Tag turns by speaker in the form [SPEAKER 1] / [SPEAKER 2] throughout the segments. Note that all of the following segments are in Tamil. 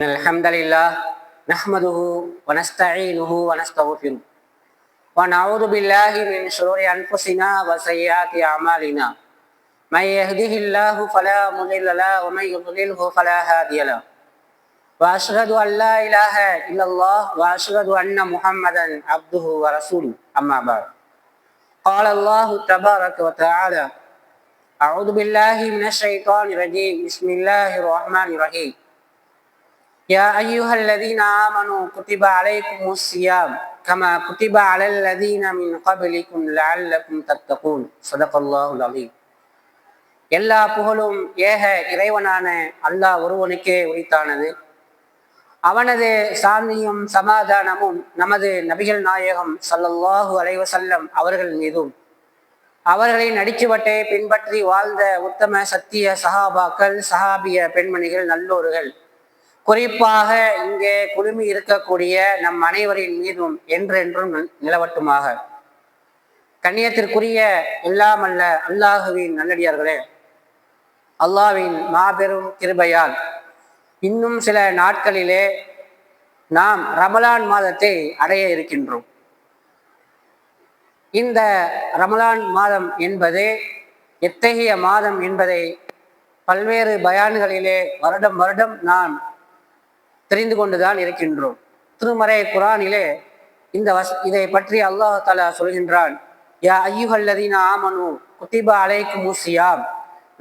[SPEAKER 1] الحمد لله نحمده ونستعينه ونستغفره ونعوذ بالله من شرور أنفسنا وسيئات أعمالنا. من يهده الله فلا مضل له ومن يضلله فلا هادي له. وأشهد أن لا إله إلا الله وأشهد أن محمدا عبده ورسوله. أما بعد. قال الله تبارك وتعالى أعوذ بالله من الشيطان الرجيم. بسم الله الرحمن الرحيم. يا أيها الذين آمنوا كتب عليكم الصيام كما كتب على الذين من قبلكم لعلكم تتقون صدق الله العظيم எல்லா புகழும் ஏக இறைவனான அல்லாஹ் ஒருவனுக்கே உரித்தானது அவனது சாந்தியும் சமாதானமும் நமது நபிகள் நாயகம் ஸல்லல்லாஹு அலைஹி வஸல்லம் அவர்கள் மீதும் அவர்களின் அடிச்சுவட்டை பின்பற்றி வாழ்ந்த உத்தம சத்திய சஹாபாக்கள் சஹாபிய பெண்மணிகள் நல்லோர்கள் குறிப்பாக இங்கே குழுமி இருக்கக்கூடிய நம் அனைவரின் மீதும் என்றென்றும் நிலவட்டுமாக. கண்ணியத்திற்குரிய எல்லாம் அல்ல அல்லாஹுவின் நல்லடியார்களே அல்லாஹ்வின் மாபெரும் கிருபையால் இன்னும் சில நாட்களிலே நாம் ரமலான் மாதத்தை அடைய இருக்கின்றோம். இந்த ரமலான் மாதம் என்பது எத்தகைய மாதம் என்பதை பல்வேறு பயான்களிலே வருடம் வருடம் நான் தெரிந்து கொண்டுதான் இருக்கின்றோம். திருமறை குரானிலே இந்த வஸ் இதை பற்றி அல்லாஹ் தலா சொல்கின்றான். யா ஐயுகல்லதீன ஆமனு குத்திபா அலைக்கு மூசியாம்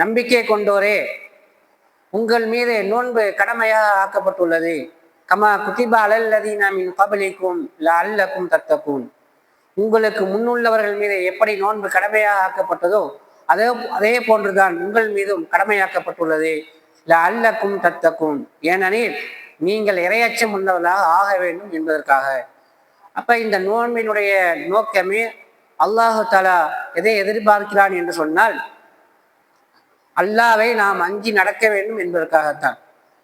[SPEAKER 1] நம்பிக்கை கொண்டோரே உங்கள் மீது நோன்பு கடமையாக ஆக்கப்பட்டுள்ளது. கமா குத்திபா அலல்லதீன மின் கபலிக்கும் ல அல்லக்கும் தத்தக்கும் உங்களுக்கு முன்னுள்ளவர்கள் மீது எப்படி நோன்பு கடமையாக ஆக்கப்பட்டதோ அதே அதே போன்றுதான் உங்கள் மீதும் கடமையாக்கப்பட்டுள்ளது. ல அல்லக்கும் தத்தக்கும் ஏனெனில் நீங்கள் இரையச்சம் உள்ளவர்களாக ஆக வேண்டும் என்பதற்காக. அப்ப இந்த நோன்பினுடைய நோக்கமே அல்லாஹு தலா எதை எதிர்பார்க்கிறான் என்று சொன்னால் அல்லாவை நாம் அஞ்சி நடக்க வேண்டும் என்பதற்காகத்தான்.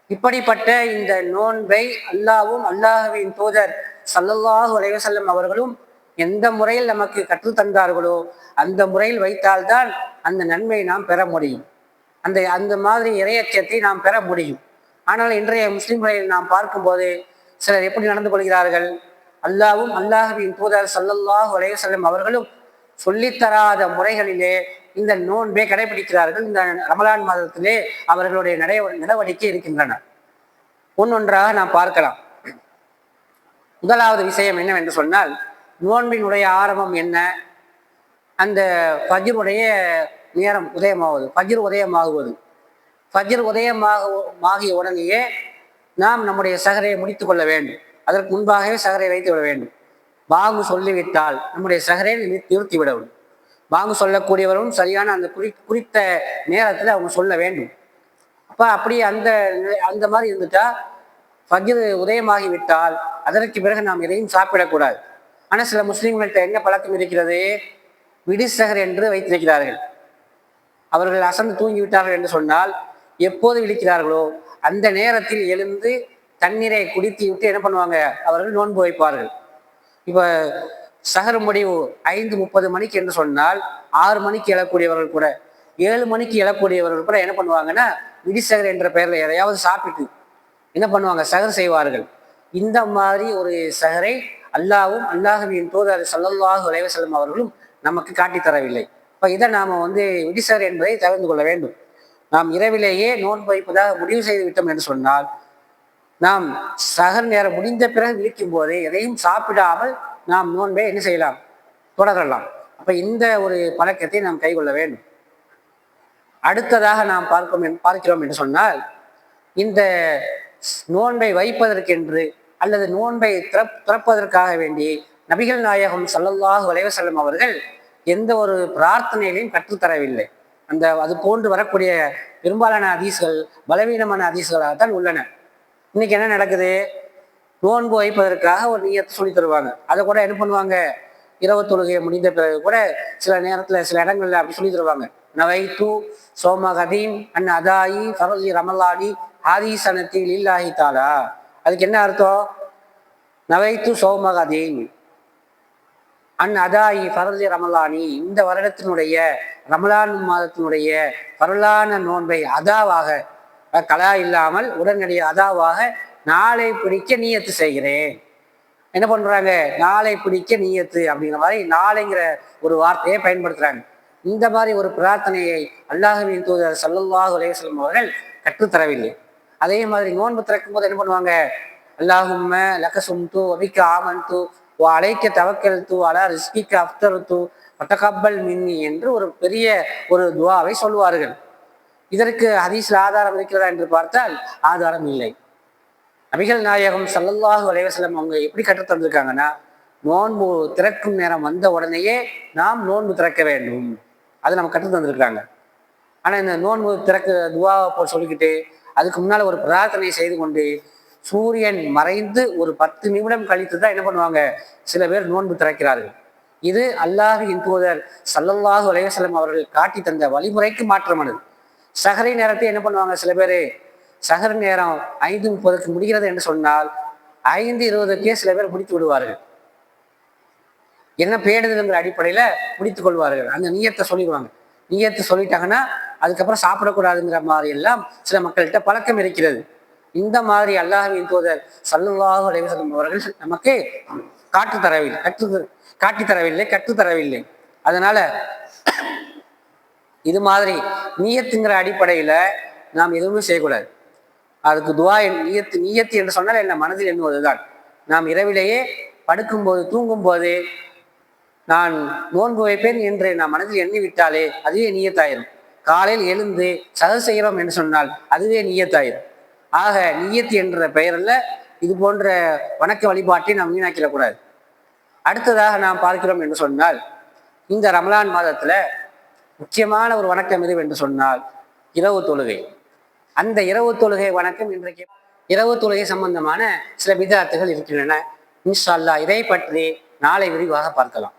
[SPEAKER 1] இப்படிப்பட்ட இந்த நோன்பை அல்லாவும் அல்லாஹுவின் தூதர் சல்லல்லாஹு அலைவசல்லம் அவர்களும் எந்த முறையில் நமக்கு கற்றுத்தந்தார்களோ அந்த முறையில் வைத்தால்தான் அந்த நன்மையை நாம் பெற முடியும். அந்த அந்த மாதிரி இரையச்சத்தை நாம் பெற முடியும். ஆனால் இன்றைய முஸ்லிம்களை நாம் பார்க்கும்போது சிலர் எப்படி நடந்து கொள்கிறார்கள்? அல்லாவும் அல்லாஹுவின் தூதர் சல்லல்லாஹு அலைவசல்லம் அவர்களும் சொல்லித்தராத முறைகளிலே இந்த நோன்பை கடைபிடிக்கிறார்கள். இந்த ரமலான் மாதத்திலே அவர்களுடைய நடை நடவடிக்கை இருக்கின்றன. ஒன்னொன்றாக நாம் பார்க்கலாம். முதலாவது விஷயம் என்னவென்று சொன்னால் நோன்பினுடைய ஆரம்பம் என்ன? அந்த ஃபஜ்ருடைய நேரம் உதயமாவது பகிர் உதயமாகுவது. ஃபஜ்ர் உதயமாக ஆகிய உடனேயே நாம் நம்முடைய சகரையை முடித்து கொள்ள வேண்டும். அதற்கு முன்பாகவே சகரை வைத்து விட வேண்டும். பாங்கு சொல்லிவிட்டால் நம்முடைய சகரை நிறுத்தி விடவும். பாங்கு சொல்லக்கூடியவரும் சரியான அந்த குறி குறித்த நேரத்தில் அவங்க சொல்ல வேண்டும். அப்போ அப்படி அந்த அந்த மாதிரி இருந்துட்டா ஃபஜ்ர் உதயமாகிவிட்டால் அதற்கு பிறகு நாம் எதையும் சாப்பிடக்கூடாது ஆனால் சில முஸ்லீம்கள்ட்ட என்ன பழக்கம் இருக்கிறது? விடிசகர் என்று வைத்திருக்கிறார்கள். அவர்கள் அசந்து தூங்கிவிட்டார்கள் என்று சொன்னால் எப்போது விழிக்கிறார்களோ அந்த நேரத்தில் எழுந்து தண்ணீரை குடித்து விட்டு என்ன பண்ணுவாங்க? அவர்கள் நோன்பு வைப்பார்கள். இப்போ சகர் முடிவு ஐந்து முப்பது மணிக்கு என்று சொன்னால் ஆறு மணிக்கு எழக்கூடியவர்கள் கூட ஏழு மணிக்கு எழக்கூடியவர்கள் கூட என்ன பண்ணுவாங்கன்னா விடிசகர் என்ற பெயரில் எதையாவது சாப்பிட்டு என்ன பண்ணுவாங்க? சகர் செய்வார்கள். இந்த மாதிரி ஒரு சகரை அல்லாவும் அல்லாஹுவின் தூதர் சல்லல்லாஹு அலைவசல்லம் அவர்களும் நமக்கு காட்டித் தரவில்லை இப்போ இதை நாம் வந்து விடிசகர் என்பதை தகர்ந்து கொள்ள வேண்டும். நாம் இரவிலேயே நோன்பு வைப்பதாக முடிவு செய்து விட்டோம் என்று சொன்னால் நாம் சகல் நேரம் முடிந்த பிறகு விழிக்கும் போதே எதையும் சாப்பிடாமல் நாம் நோன்பை என்ன செய்யலாம்? தொடரலாம். அப்ப இந்த ஒரு பழக்கத்தை நாம் கைகொள்ள வேண்டும். அடுத்ததாக நாம் பார்க்கும் பார்க்கிறோம் என்று சொன்னால் இந்த நோன்பை வைப்பதற்கென்று அல்லது நோன்பை திறப் திறப்பதற்காக வேண்டி நபிகள் நாயகம் சல்லல்லாஹு வலைவசல்லம் அவர்கள் எந்த ஒரு பிரார்த்தனைகளையும் கற்றுத்தரவில்லை. அந்த அது போன்று வரக்கூடிய பெரும்பாலான அதிசுகள் பலவீனமான அதிசுகளாகத்தான் உள்ளன. இன்னைக்கு என்ன நடக்குது? நோன்பு வைப்பதற்காக ஒரு நீயத்தை சொல்லி தருவாங்க. அதை கூட என்ன பண்ணுவாங்க? இரவு தொழுகையை முடிந்த பிறகு கூட சில நேரத்தில் சில இடங்கள்ல அப்படி சொல்லி தருவாங்க. நவை தூ சோம அன் அதாயி ஃபரஜி ரமலாடி ஆதி சனத்தில் இல்லாஹி தாலா. அதுக்கு என்ன அர்த்தம்? நவைத்து சோமகதீன் அன் அதாயி ஃபரஜி ரமலானி இந்த வருடத்தினுடைய ரமலான் மாதத்தினுடைய பரலான நோன்பை அதாவாக கலா இல்லாமல் உடனடிய அதாவாக நாளை பிடிக்க நீயத்து செய்கிறேன். என்ன பண்ணுறாங்க நாளை பிடிக்க நீயத்து அப்படிங்கிற மாதிரி நாளைங்கிற ஒரு வார்த்தையை பயன்படுத்துகிறாங்க இந்த மாதிரி ஒரு பிரார்த்தனையை அல்லாஹுவின் தூதர் சல்லல்லாஹு அலைஹி அவர்கள் கற்றுத்தரவில்லை அதே மாதிரி நோன்பு திறக்கும் போது என்ன பண்ணுவாங்க? அல்லாஹும்ம லக்க சும்து அபிக்க ஆமன் தூ அழைக்க தவக்கல் தூ அலா ரிஸ்கிக்கு அஃப்தர் தூ பட்டகப்பல் மின்னி என்று ஒரு பெரிய ஒரு துவாவை சொல்வார்கள் இதற்கு ஹதீஸில் ஆதாரம் இருக்கிறதா என்று பார்த்தால் ஆதாரம் இல்லை. நபிகள் நாயகம் சல்லல்லாஹு அலைஹி அவங்க எப்படி கற்றுத் தந்திருக்காங்கன்னா நோன்பு திறக்கும் நேரம் வந்த உடனேயே நாம் நோன்பு திறக்க வேண்டும். அது நம்ம கற்றுத் தந்திருக்காங்க ஆனால் இந்த நோன்பு திறக்க துவாவை போல் சொல்லிக்கிட்டு அதுக்கு முன்னால் ஒரு பிரார்த்தனை செய்து கொண்டு சூரியன் மறைந்து ஒரு பத்து நிமிடம் கழித்து தான் என்ன பண்ணுவாங்க? சில பேர் நோன்பு திறக்கிறார்கள். இது அல்லாஹின் தூதர் சல்லல்லாஹு அலையவசலம் அவர்கள் காட்டி தந்த வழிமுறைக்கு மாற்றமானது. சஹரை நேரத்தை என்ன பண்ணுவாங்க சில பேர்? சஹர் நேரம் ஐந்து முப்பதுக்கு முடிகிறது என்று சொன்னால் ஐந்து இருபதுக்கே சில பேர் முடித்து விடுவார்கள். என்ன பேடுதல்ங்கிற அடிப்படையில முடித்துக் கொள்வார்கள். அந்த நீயத்தை சொல்லிடுவாங்க. நீயத்தை சொல்லிட்டாங்கன்னா அதுக்கப்புறம் சாப்பிடக்கூடாதுங்கிற மாதிரி எல்லாம் சில மக்கள்கிட்ட பழக்கம் இருக்கிறது. இந்த மாதிரி அல்லாஹின் தூதர் சல்லுல்லாஹு அலைவசம் அவர்கள் நமக்கு காட்டு தரவில்லை கற்று காட்டி தரவில்லை கற்றுத் தரவில்லை. அதனால இது மாதிரி நீயத்துங்கிற அடிப்படையில நாம் எதுவுமே செய்யக்கூடாது. அதுக்கு துவா என் நீயத்து நீயத்து என்று சொன்னால் என்ன? மனதில் எண்ணுவதுதான். நாம் இரவிலேயே படுக்கும்போது தூங்கும்போது நான் நோன்பு வைப்பேன் என்று நான் மனதில் எண்ணி விட்டாலே அதுவே நீயத்தாயிரும். காலையில் எழுந்து சத செய்கிறோம் என்று சொன்னால் அதுவே நீயத்தாயிரும். ஆக நியத்து என்ற பெயரில் இது போன்ற வணக்க வழிபாட்டை நாம் வீணாக்கிடக்கூடாது அடுத்ததாக நாம் பார்க்கிறோம் என்று சொன்னால் இந்த ரமலான் மாதத்தில் முக்கியமான ஒரு வணக்கம் எது என்று சொன்னால் இரவு தொழுகை. அந்த இரவு தொழுகை வணக்கம் இன்றைக்கு இரவு தொழுகை சம்பந்தமான சில விதார்த்துகள் இருக்கின்றன. இன்ஷா இதை பற்றி நாளை விரிவாக பார்க்கலாம்.